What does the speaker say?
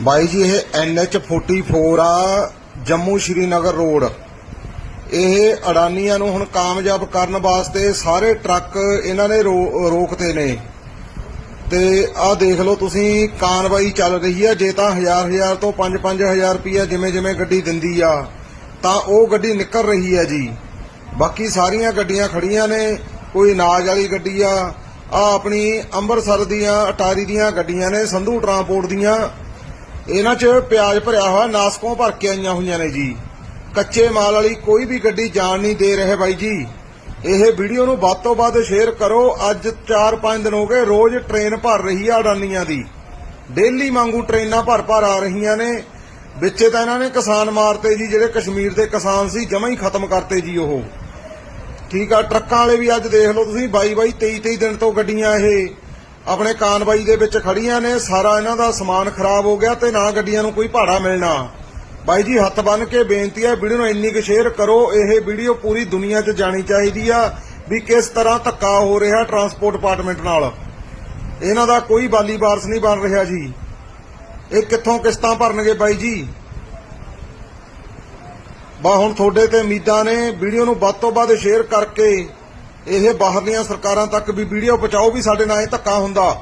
ਬਾਈ ਜੀ, ਇਹ NH 44 ਆ, ਜੰਮੂ ਸ਼੍ਰੀਨਗਰ ਰੋਡ। ਇਹ ਅਡਾਨੀਆਂ ਨੂੰ ਹੁਣ ਕਾਮਯਾਬ ਕਰਨ ਵਾਸਤੇ ਸਾਰੇ ਟਰੱਕ ਇਹਨਾਂ ਨੇ ਰੋ- ਰੋਕਤੇ ਨੇ। ਤੇ ਆਹ ਦੇਖ ਲਓ ਤੁਸੀਂ, ਕਾਰਵਾਈ ਚੱਲ ਰਹੀ ਆ। ਜੇ ਤਾਂ ਹਜ਼ਾਰ ਹਜ਼ਾਰ ਤੋਂ 5-5000 ਰੁਪਈਆ ਜਿਵੇਂ ਜਿਵੇਂ ਗੱਡੀ ਦਿੰਦੀ ਆ, ਤਾਂ ਉਹ ਗੱਡੀ ਨਿਕਲ ਰਹੀ ਆ ਜੀ। ਬਾਕੀ ਸਾਰੀਆਂ ਗੱਡੀਆਂ ਖੜੀਆਂ ਨੇ, ਕੋਈ ਨਾਜ ਵਾਲੀ ਗੱਡੀ ਆ ਆ ਆਪਣੀ ਅੰਮ੍ਰਿਤਸਰ ਦੀਆਂ, ਅਟਾਰੀ ਦੀਆਂ ਗੱਡੀਆਂ ਨੇ, ਸੰਧੂ ਟਰਾਂਸਪੋਰਟ ਦੀਆਂ। ਇਹਨਾਂ 'ਚ ਪਿਆਜ਼ ਭਰਿਆ ਹੋਇਆ, ਨਾਸਕੋਂ ਭਰ ਕੇ ਆਈਆਂ ਹੋਈਆਂ ਨੇ ਜੀ। ਕੱਚੇ ਮਾਲ ਵਾਲੀ ਕੋਈ ਵੀ ਗੱਡੀ ਜਾਣ ਨਹੀਂ ਦੇ ਰਹੇ ਬਾਈ ਜੀ। ਇਹ ਵੀਡੀਓ ਨੂੰ ਵੱਧ ਤੋਂ ਵੱਧ ਸ਼ੇਅਰ ਕਰੋ। ਅੱਜ 4-5 ਦਿਨ ਹੋ ਗਏ, ਰੋਜ਼ ਟ੍ਰੇਨ ਭਰ ਰਹੀ ਆ ਅਡਾਨੀਆਂ ਦੀ। ਡੇਲੀ ਵਾਂਗੂ ਟ੍ਰੇਨਾਂ ਭਰ ਭਰ ਆ ਰਹੀਆਂ ਨੇ। ਵਿੱਚੇ ਤਾਂ ਇਹਨਾਂ ਨੇ ਕਿਸਾਨ ਮਾਰਤੇ ਜੀ, ਜਿਹੜੇ ਕਸ਼ਮੀਰ ਦੇ ਕਿਸਾਨ ਸੀ, ਜਮਾ ਹੀ ਖਤਮ ਕਰਤੇ ਜੀ ਉਹ। ਠੀਕ ਆ, ਟਰੱਕਾਂ ਵਾਲੇ ਵੀ ਅੱਜ ਦੇਖ ਲਓ ਤੁਸੀਂ 22 22 23 23 ਦਿਨ ਤੋਂ ਗੱਡੀਆਂ ਇਹ ਆਪਣੇ ਕਾਨਵਾਈ ਦੇ ਵਿੱਚ ਖੜੀਆਂ ਨੇ, ਸਾਰਾ ਇਹਨਾਂ ਦਾ ਸਮਾਨ ਖਰਾਬ ਹੋ ਗਿਆ ਤੇ ਨਾ ਗੱਡੀਆਂ ਨੂੰ ਕੋਈ ਭਾੜਾ ਮਿਲਣਾ। ਬਾਈ ਜੀ, ਹੱਥ ਬੰਨ ਕੇ ਬੇਨਤੀ ਹੈ, ਵੀਡੀਓ ਨੂੰ ਇੰਨੀ ਕੁ ਸ਼ੇਅਰ ਕਰੋ, ਇਹ ਵੀਡੀਓ ਪੂਰੀ ਦੁਨੀਆ 'ਚ ਜਾਣੀ ਚਾਹੀਦੀ ਆ ਵੀ ਕਿਸ ਤਰ੍ਹਾਂ ਧੱਕਾ ਹੋ ਰਿਹਾ ਟਰਾਂਸਪੋਰਟ ਡਿਪਾਰਟਮੈਂਟ ਨਾਲ। ਇਹਨਾਂ ਦਾ ਕੋਈ ਬਾਲੀ ਬਾਰਸ ਨਹੀਂ ਬਣ ਰਿਹਾ ਜੀ। ਇਹ ਕਿੱਥੋਂ ਕਿਸ਼ਤਾਂ ਭਰਨਗੇ ਬਾਈ ਜੀ? ਬਾ, ਹੁਣ ਤੁਹਾਡੇ ਤੇ ਉਮੀਦਾਂ ਨੇ, ਵੀਡੀਓ ਨੂੰ ਵੱਧ ਤੋਂ ਵੱਧ ਸ਼ੇਅਰ ਕਰਕੇ ਇਹ ਬਾਹਰਲੀਆਂ ਸਰਕਾਰਾਂ ਤੱਕ ਵੀ ਵੀਡੀਓ ਪਹੁੰਚਾਓ ਵੀ ਸਾਡੇ ਨਾਲ ਇਹ ਧੱਕਾ ਹੁੰਦਾ।